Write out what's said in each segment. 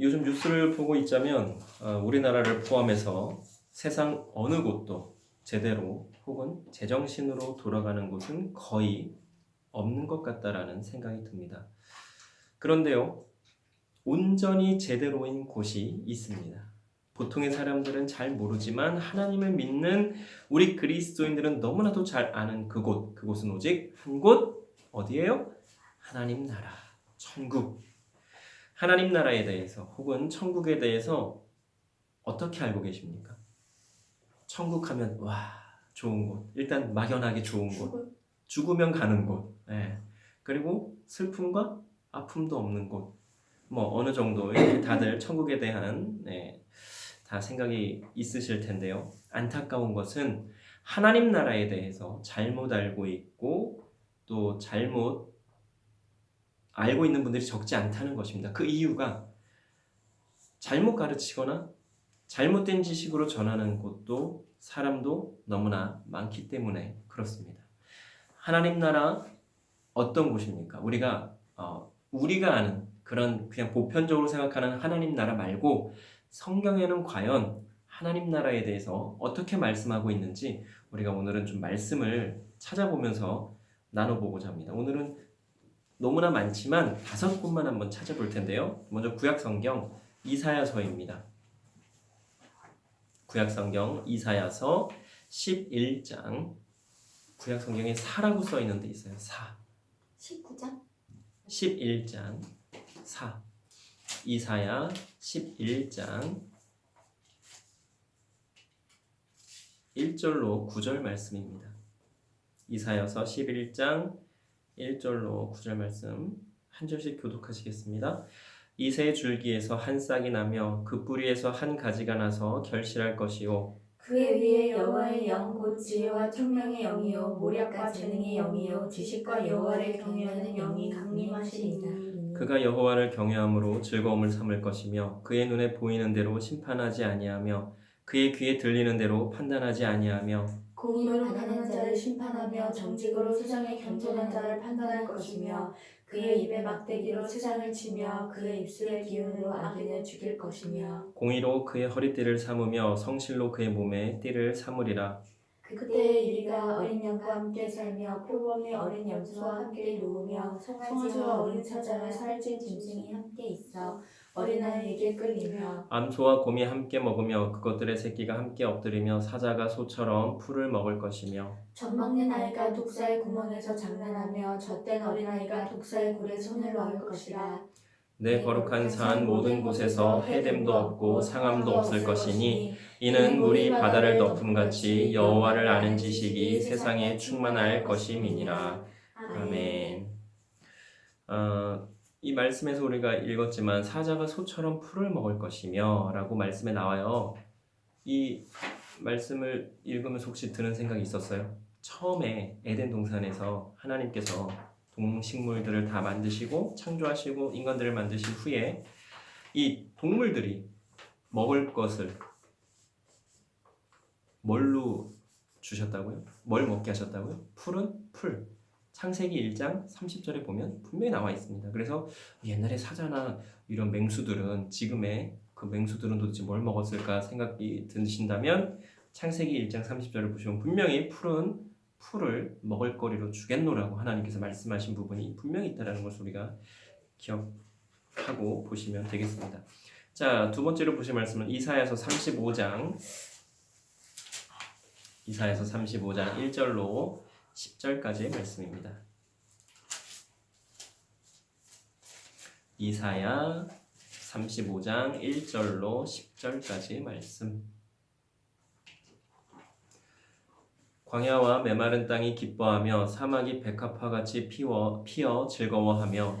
요즘 뉴스를 보고 있자면 어, 우리나라를 포함해서 세상 어느 곳도 제대로 혹은 제정신으로 돌아가는 곳은 거의 없는 것 같다라는 생각이 듭니다. 그런데요, 온전히 제대로인 곳이 있습니다. 보통의 사람들은 잘 모르지만 하나님을 믿는 우리 그리스도인들은 너무나도 잘 아는 그곳, 그곳은 오직 한 곳, 어디예요? 하나님 나라, 천국. 하나님 나라에 대해서 혹은 천국에 대해서 어떻게 알고 계십니까? 천국 하면 와 좋은 곳. 일단 막연하게 좋은 곳. 죽으면 가는 곳. 예. 그리고 슬픔과 아픔도 없는 곳. 뭐 어느 정도 다들 천국에 대한 네, 다 생각이 있으실 텐데요. 안타까운 것은 하나님 나라에 대해서 잘못 알고 있고 또 잘못 알고 있는 분들이 적지 않다는 것입니다. 그 이유가 잘못 가르치거나 잘못된 지식으로 전하는 곳도 사람도 너무나 많기 때문에 그렇습니다. 하나님 나라 어떤 곳입니까? 우리가 어, 우리가 아는 그런 그냥 보편적으로 생각하는 하나님 나라 말고 성경에는 과연 하나님 나라에 대해서 어떻게 말씀하고 있는지 우리가 오늘은 좀 말씀을 찾아보면서 나눠보고자 합니다. 오늘은 너무나 많지만 다섯 곳만 한번 찾아볼 텐데요. 먼저 구약 성경 이사야서입니다. 구약 성경 이사야서 11장 구약 성경에 사라고 써 있는 데 있어요. 사. 19장? 11장 4 이사야 11장 1절로 9절 말씀입니다. 이사야서 11장 1절로 9절 말씀 한 절씩 교독하시겠습니다. 이새 줄기에서 한 싹이 나며 그 뿌리에서 한 가지가 나서 결실할 것이요 그의 위에 여호와의 영 곧 지혜와 총명의 영이요 모략과 재능의 영이요 지식과 여호와를 경외하는 영이 강림하시리이다. 그가 여호와를 경외함으로 즐거움을 삼을 것이며 그의 눈에 보이는 대로 심판하지 아니하며 그의 귀에 들리는 대로 판단하지 아니하며 공의로 가난한 자를 심판하며 정직으로 세상에 겸손한 자를 판단할 것이며 그의 입에 막대기로 세상을 치며 그의 입술의 기운으로 악인을 죽일 것이며 공의로 그의 허리띠를 삼으며 성실로 그의 몸에 띠를 삼으리라. 그때의 이리가 어린 양과 함께 살며 표범이 어린 염소와 함께 누우며 송아지와 어린 사자와 살찐 짐승이 함께 있어 어린아이에게 끌리며 암소와 곰이 함께 먹으며 그것들의 새끼가 함께 엎드리며 사자가 소처럼 풀을 먹을 것이며 젖 먹는 아이가 독사의 구멍에서 장난하며 젖된 어린아이가 독사의 굴에 손을 넣을 것이라. 내 거룩한 산 모든 곳에서 해됨도 없고 상함도 없을 것이니 이는 물이 바다를 덮음같이 여호와를 아는 지식이 세상에 충만할 것임이니라. 아멘. 어, 이 말씀에서 우리가 읽었지만 사자가 소처럼 풀을 먹을 것이며 라고 말씀에 나와요. 이 말씀을 읽으면서 혹시 드는 생각이 있었어요? 처음에 에덴 동산에서 하나님께서 동식물들을 다 만드시고 창조하시고 인간들을 만드신 후에 이 동물들이 먹을 것을 뭘로 주셨다고요? 뭘 먹게 하셨다고요? 풀은 풀. 창세기 1장 30절에 보면 분명히 나와 있습니다. 그래서 옛날에 사자나 이런 맹수들은 지금의 그 맹수들은 도대체 뭘 먹었을까 생각이 드신다면 창세기 1장 30절을 보시면 분명히 풀은 풀을 먹을거리로 주겠노라고 하나님께서 말씀하신 부분이 분명히 있다라는 것을 우리가 기억하고 보시면 되겠습니다. 자, 두 번째로 보실 말씀은 이사야서 35장 이사야서 35장 1절로 10절까지의 말씀입니다. 이사야 35장 1절로 10절까지의 말씀. 광야와 메마른 땅이 기뻐하며 사막이 백합화 같이 피워 피어 즐거워하며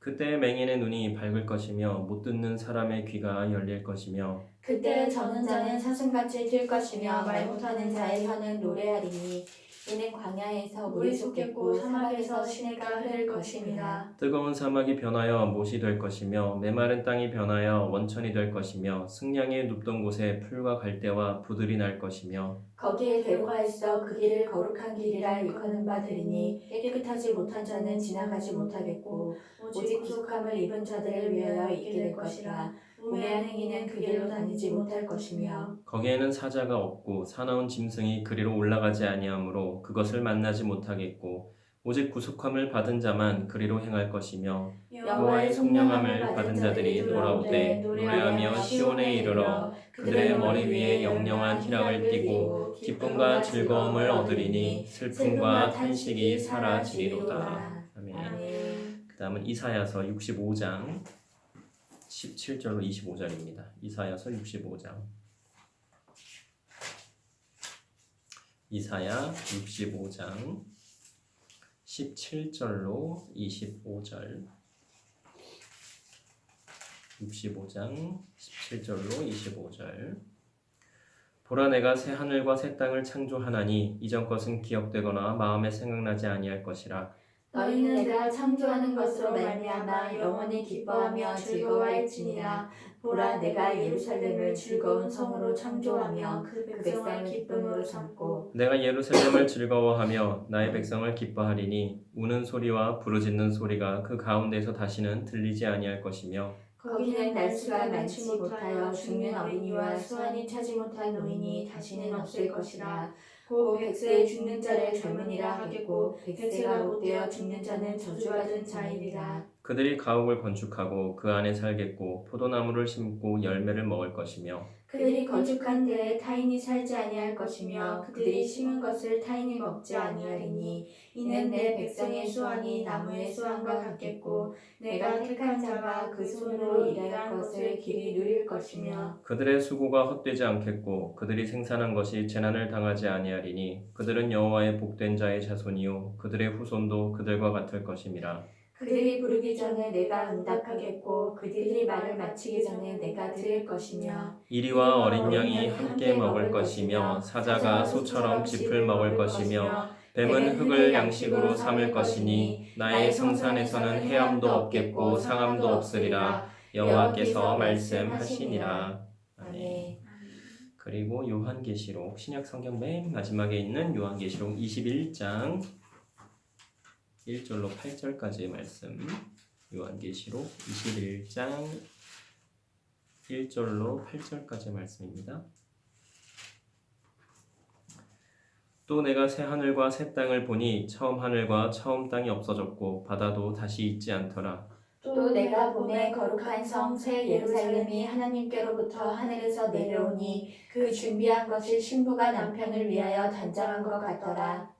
그때 맹인의 눈이 밝을 것이며 못 듣는 사람의 귀가 열릴 것이며 그때 저는 자는 사슴같이 뛸 것이며 말 못하는 자의 혀는 노래하리니 이는 광야에서 물이 솟겠고 사막에서 시내가 흐를 것입니다. 뜨거운 사막이 변하여 못이 될 것이며 메마른 땅이 변하여 원천이 될 것이며 승냥이 눕던 곳에 풀과 갈대와 부들이 날 것이며 거기에 대로가 있어 그 길을 거룩한 길이라 일컫는 바들이니 깨끗하지 못한 자는 지나가지 못하겠고 오직 구속함을 입은 자들을 위하여 있게 될 것이라 우매한 행위는 그 길로 다니지 못할 것이며 거기에는 사자가 없고 사나운 짐승이 그리로 올라가지 아니하므로 그것을 만나지 못하겠고 오직 구속함을 받은 자만 그리로 행할 것이며 여호와의 성령함을 받은 자들이 돌아오되 노래하며 시온에 이르러 그들의 머리 위에 영영한 희락을 띠고 기쁨과 즐거움을 얻으리니 슬픔과 탄식이 사라지리로다. 아멘. 그 다음은 이사야서 65장 17절로 25절입니다. 이사야서 65장. 이사야 65장 17절로 25절. 65장 17절로 25절. 보라 내가 새 하늘과 새 땅을 창조하나니 이전 것은 기억되거나 마음에 생각나지 아니할 것이라 너희는 내가 창조하는 것으로 말미암아 영원히 기뻐하며 즐거워할지니라. 보라 내가 예루살렘을 즐거운 성으로 창조하며 그 백성을 기쁨으로 삼고 내가 예루살렘을 즐거워하며 나의 백성을 기뻐하리니 우는 소리와 부르짖는 소리가 그 가운데서 다시는 들리지 아니할 것이며 거기는 날수가 많지 못하여 죽는 어린이와 수완이 차지 못한 노인이 다시는 없을 것이라 곧 백세에 죽는 자를 젊은이라 하겠고 백세가 못되어 죽는 자는 저주받은 자이리라 그들이 가옥을 건축하고 그 안에 살겠고 포도나무를 심고 열매를 먹을 것이며 그들이 건축한 데에 타인이 살지 아니할 것이며 그들이 심은 것을 타인이 먹지 아니하리니 이는 내 백성의 수완이 나무의 수완과 같겠고 내가 택한 자가 그 손으로 일할 것을 길이 누릴 것이며 그들의 수고가 헛되지 않겠고 그들이 생산한 것이 재난을 당하지 아니하리니 그들은 여호와의 복된 자의 자손이요 그들의 후손도 그들과 같을 것임이라 그들이 부르기 전에 내가 응답하겠고 그들이 말을 마치기 전에 내가 들을 것이며 이리와 어린 양이 함께 먹을 것이며 사자가 소처럼 짚을 먹을 것이며 뱀은 흙을 양식으로 삼을 것이니 나의 성산에서는 해함도 없겠고 상함도 없으리라 여호와께서 말씀하시니라. 아멘. 그리고 요한계시록 신약 성경 맨 마지막에 있는 요한계시록 21장 1절로 8절까지의 말씀 요한계시록 21장 1절로 8절까지의 말씀입니다. 또 내가 새 하늘과 새 땅을 보니 처음 하늘과 처음 땅이 없어졌고 바다도 다시 있지 않더라. 또 내가 보내 거룩한 성 새 예루살렘이 하나님께로부터 하늘에서 내려오니 그 준비한 것이 신부가 남편을 위하여 단장한 것 같더라.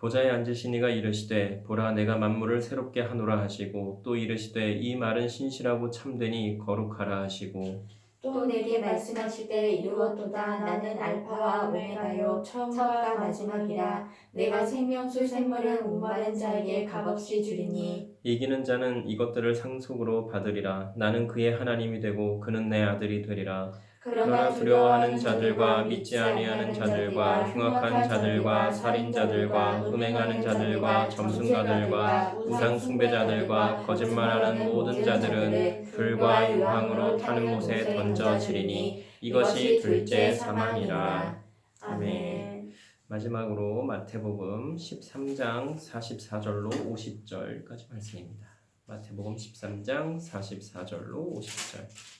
보좌에 앉으신 이가 이르시되 보라 내가 만물을 새롭게 하노라 하시고 또 이르시되 이 말은 신실하고 참되니 거룩하라 하시고. 또 내게 말씀하실 때 이루었도다. 나는 알파와 오메가요. 처음과 마지막이라. 내가 생명수 샘물을 목마른 자에게 값없이 주리니. 이기는 자는 이것들을 상속으로 받으리라. 나는 그의 하나님이 되고 그는 내 아들이 되리라 그러나 두려워하는 자들과 믿지 아니하는 자들과 흉악한 자들과 살인자들과 음행하는 자들과 점순가들과 우상 숭배자들과 거짓말하는 모든 자들은 불과 유황으로 타는 못에 던져지리니 이것이 둘째 사망이라. 아멘. 마지막으로 마태복음 13장 44절로 50절까지 말씀입니다. 마태복음 13장 44절로 50절.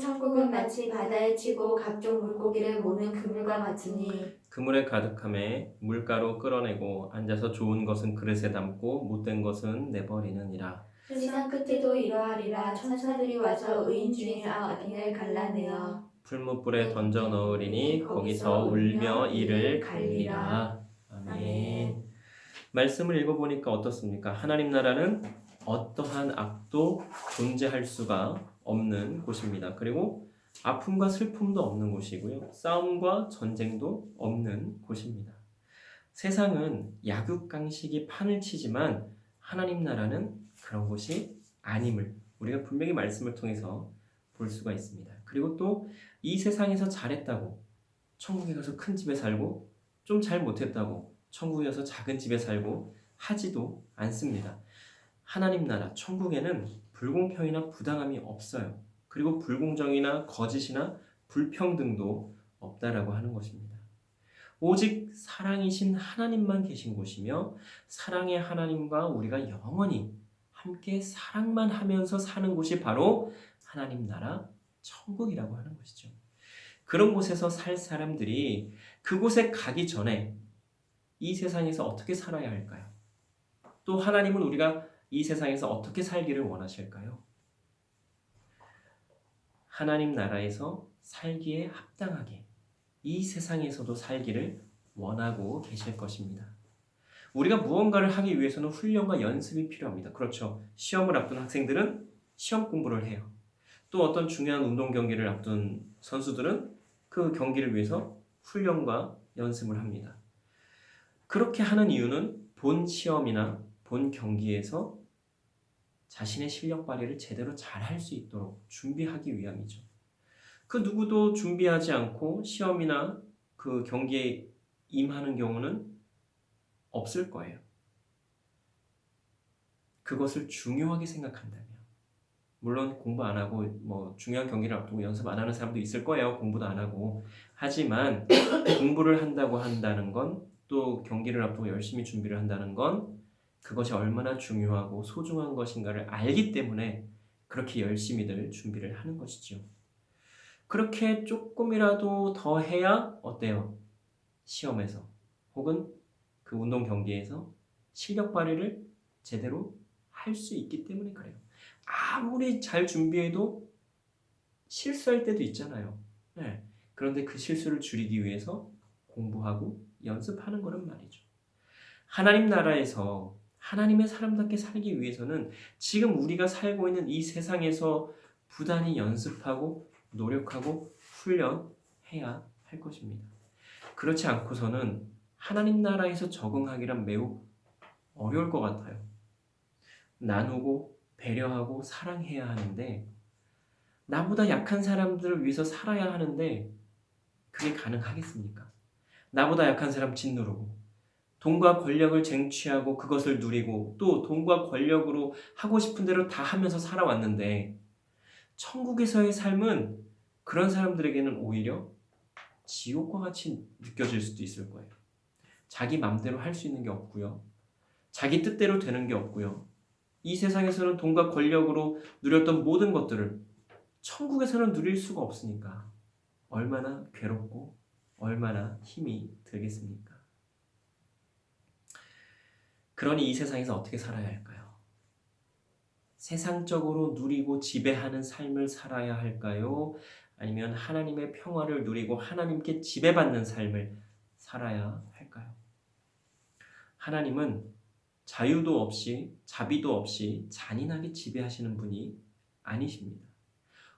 또 천국은 마치 바다에 치고 각종 물고기를 모는 그물과 같으니 그물에 가득함에 물가로 끌어내고 앉아서 좋은 것은 그릇에 담고 못된 것은 내버리느니라. 세상 끝에도 이러하리라 천사들이 와서 의인 중에서 악인을 갈라내어 풀무불에 던져 넣으리니 거기서 울며 이를 갈리라. 아멘. 말씀을 읽어보니까 어떻습니까? 하나님 나라는 어떠한 악도 존재할 수가 없는 곳입니다. 그리고 아픔과 슬픔도 없는 곳이고요. 싸움과 전쟁도 없는 곳입니다. 세상은 약육강식이 판을 치지만 하나님 나라는 그런 곳이 아님을 우리가 분명히 말씀을 통해서 볼 수가 있습니다. 그리고 또 이 세상에서 잘했다고 천국에 가서 큰 집에 살고 좀 잘 못했다고 천국에 가서 작은 집에 살고 하지도 않습니다. 하나님 나라 천국에는 불공평이나 부당함이 없어요. 그리고 불공정이나 거짓이나 불평등도 없다라고 하는 것입니다. 오직 사랑이신 하나님만 계신 곳이며 사랑의 하나님과 우리가 영원히 함께 사랑만 하면서 사는 곳이 바로 하나님 나라 천국이라고 하는 것이죠. 그런 곳에서 살 사람들이 그곳에 가기 전에 이 세상에서 어떻게 살아야 할까요? 또 하나님은 우리가 이 세상에서 어떻게 살기를 원하실까요? 하나님 나라에서 살기에 합당하게 이 세상에서도 살기를 원하고 계실 것입니다. 우리가 무언가를 하기 위해서는 훈련과 연습이 필요합니다. 그렇죠. 시험을 앞둔 학생들은 시험 공부를 해요. 또 어떤 중요한 운동 경기를 앞둔 선수들은 그 경기를 위해서 훈련과 연습을 합니다. 그렇게 하는 이유는 본 시험이나 본 경기에서 자신의 실력 발휘를 제대로 잘 할 수 있도록 준비하기 위함이죠. 그 누구도 준비하지 않고 시험이나 그 경기에 임하는 경우는 없을 거예요. 그것을 중요하게 생각한다면. 물론 공부 안 하고 뭐 중요한 경기를 앞두고 연습 안 하는 사람도 있을 거예요. 공부도 안 하고. 하지만 공부를 한다고 한다는 건 또 경기를 앞두고 열심히 준비를 한다는 건 그것이 얼마나 중요하고 소중한 것인가를 알기 때문에 그렇게 열심히들 준비를 하는 것이죠. 그렇게 조금이라도 더 해야 어때요? 시험에서 혹은 그 운동 경기에서 실력 발휘를 제대로 할 수 있기 때문에 그래요. 아무리 잘 준비해도 실수할 때도 있잖아요. 네. 그런데 그 실수를 줄이기 위해서 공부하고 연습하는 거란 말이죠. 하나님 나라에서 하나님의 사람답게 살기 위해서는 지금 우리가 살고 있는 이 세상에서 부단히 연습하고 노력하고 훈련해야 할 것입니다. 그렇지 않고서는 하나님 나라에서 적응하기란 매우 어려울 것 같아요. 나누고 배려하고 사랑해야 하는데 나보다 약한 사람들을 위해서 살아야 하는데 그게 가능하겠습니까? 나보다 약한 사람 짓누르고 돈과 권력을 쟁취하고 그것을 누리고 또 돈과 권력으로 하고 싶은 대로 다 하면서 살아왔는데 천국에서의 삶은 그런 사람들에게는 오히려 지옥과 같이 느껴질 수도 있을 거예요. 자기 맘대로 할 수 있는 게 없고요. 자기 뜻대로 되는 게 없고요. 이 세상에서는 돈과 권력으로 누렸던 모든 것들을 천국에서는 누릴 수가 없으니까 얼마나 괴롭고 얼마나 힘이 들겠습니까? 그러니 이 세상에서 어떻게 살아야 할까요? 세상적으로 누리고 지배하는 삶을 살아야 할까요? 아니면 하나님의 평화를 누리고 하나님께 지배받는 삶을 살아야 할까요? 하나님은 자유도 없이 자비도 없이 잔인하게 지배하시는 분이 아니십니다.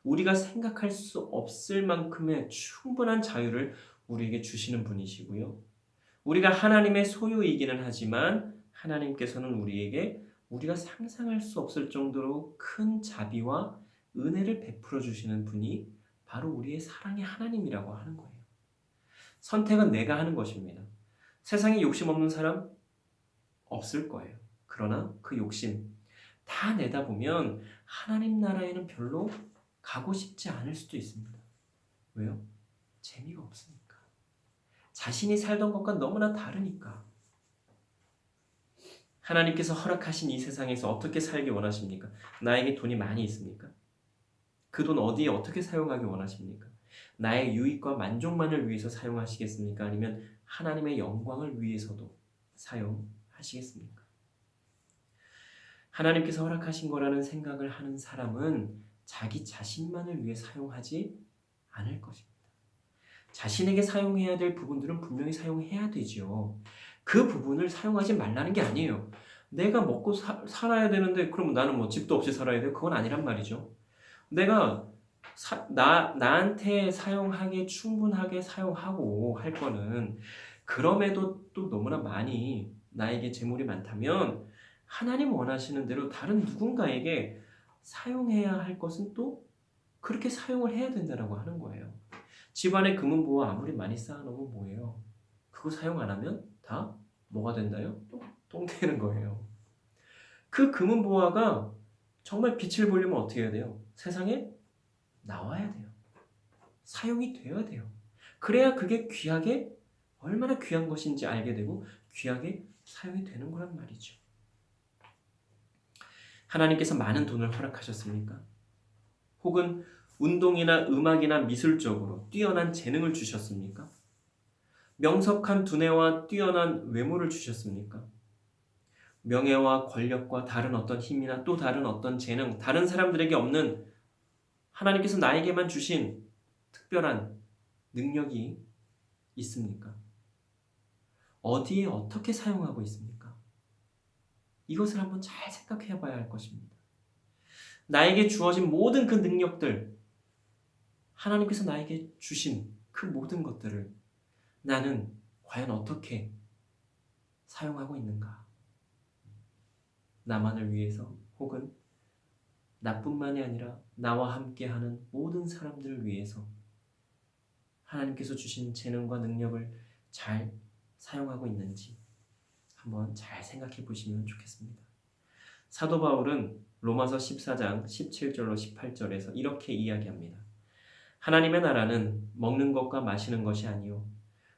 우리가 생각할 수 없을 만큼의 충분한 자유를 우리에게 주시는 분이시고요. 우리가 하나님의 소유이기는 하지만 하나님께서는 우리에게 우리가 상상할 수 없을 정도로 큰 자비와 은혜를 베풀어 주시는 분이 바로 우리의 사랑의 하나님이라고 하는 거예요. 선택은 내가 하는 것입니다. 세상에 욕심 없는 사람 없을 거예요. 그러나 그 욕심 다 내다 보면 하나님 나라에는 별로 가고 싶지 않을 수도 있습니다. 왜요? 재미가 없으니까. 자신이 살던 것과 너무나 다르니까. 하나님께서 허락하신 이 세상에서 어떻게 살기 원하십니까? 나에게 돈이 많이 있습니까? 그 돈 어디에 어떻게 사용하기 원하십니까? 나의 유익과 만족만을 위해서 사용하시겠습니까? 아니면 하나님의 영광을 위해서도 사용하시겠습니까? 하나님께서 허락하신 거라는 생각을 하는 사람은 자기 자신만을 위해 사용하지 않을 것입니다. 자신에게 사용해야 될 부분들은 분명히 사용해야 되지요. 그 부분을 사용하지 말라는 게 아니에요. 내가 먹고 사, 살아야 되는데 그러면 나는 뭐 집도 없이 살아야 돼요? 그건 아니란 말이죠. 내가 사, 나, 나한테 사용하기에 충분하게 사용하고 할 거는 그럼에도 또 너무나 많이 나에게 재물이 많다면 하나님 원하시는 대로 다른 누군가에게 사용해야 할 것은 또 그렇게 사용을 해야 된다라고 하는 거예요. 집안에 금은 보화 아무리 많이 쌓아놓으면 뭐예요? 그거 사용 안 하면 다 뭐가 된다요? 똥 되는 거예요. 그 금은 보화가 정말 빛을 보려면 어떻게 해야 돼요? 세상에 나와야 돼요. 사용이 되어야 돼요. 그래야 그게 귀하게 얼마나 귀한 것인지 알게 되고 귀하게 사용이 되는 거란 말이죠. 하나님께서 많은 돈을 허락하셨습니까? 혹은 운동이나 음악이나 미술적으로 뛰어난 재능을 주셨습니까? 명석한 두뇌와 뛰어난 외모를 주셨습니까? 명예와 권력과 다른 어떤 힘이나 또 다른 어떤 재능, 다른 사람들에게 없는 하나님께서 나에게만 주신 특별한 능력이 있습니까? 어디에 어떻게 사용하고 있습니까? 이것을 한번 잘 생각해 봐야 할 것입니다. 나에게 주어진 모든 그 능력들, 하나님께서 나에게 주신 그 모든 것들을 나는 과연 어떻게 사용하고 있는가? 나만을 위해서 혹은 나뿐만이 아니라 나와 함께하는 모든 사람들을 위해서 하나님께서 주신 재능과 능력을 잘 사용하고 있는지 한번 잘 생각해 보시면 좋겠습니다. 사도 바울은 로마서 14장 17절로 18절에서 이렇게 이야기합니다. 하나님의 나라는 먹는 것과 마시는 것이 아니요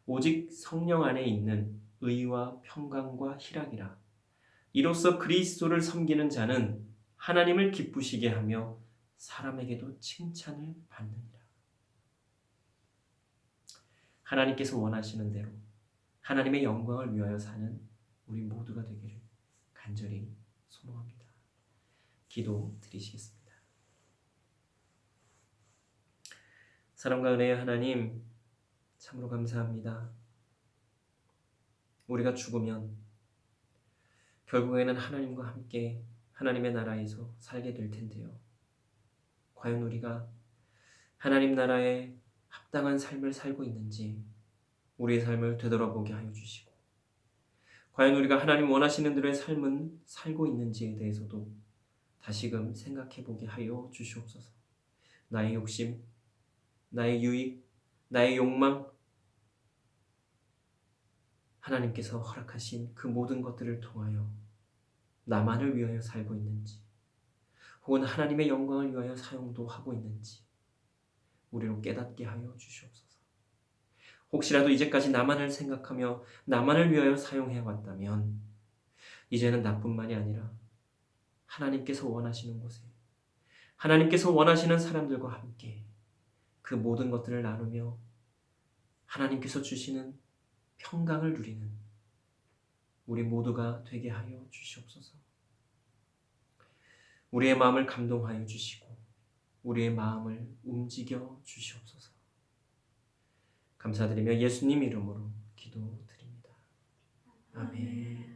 오직 성령 안에 있는 의와 평강과 희락이라. 이로써 그리스도를 섬기는 자는 하나님을 기쁘시게 하며 사람에게도 칭찬을 받느니라. 하나님께서 원하시는 대로 하나님의 영광을 위하여 사는 우리 모두가 되기를 간절히 소망합니다. 기도 드리시겠습니다. 사랑과 은혜의 하나님, 참으로 감사합니다. 우리가 죽으면 결국에는 하나님과 함께 하나님의 나라에서 살게 될 텐데요. 과연 우리가 하나님 나라에 합당한 삶을 살고 있는지 우리의 삶을 되돌아보게 하여 주시고 과연 우리가 하나님 원하시는 대로의 삶은 살고 있는지에 대해서도 다시금 생각해 보게 하여 주시옵소서. 나의 욕심, 나의 유익, 나의 욕망, 하나님께서 허락하신 그 모든 것들을 통하여 나만을 위하여 살고 있는지, 혹은 하나님의 영광을 위하여 사용도 하고 있는지, 우리로 깨닫게 하여 주시옵소서. 혹시라도 이제까지 나만을 생각하며 나만을 위하여 사용해 왔다면, 이제는 나뿐만이 아니라 하나님께서 원하시는 곳에, 하나님께서 원하시는 사람들과 함께 그 모든 것들을 나누며 하나님께서 주시는 평강을 누리는 우리 모두가 되게 하여 주시옵소서. 우리의 마음을 감동하여 주시고 우리의 마음을 움직여 주시옵소서. 감사드리며 예수님 이름으로 기도드립니다. 아멘.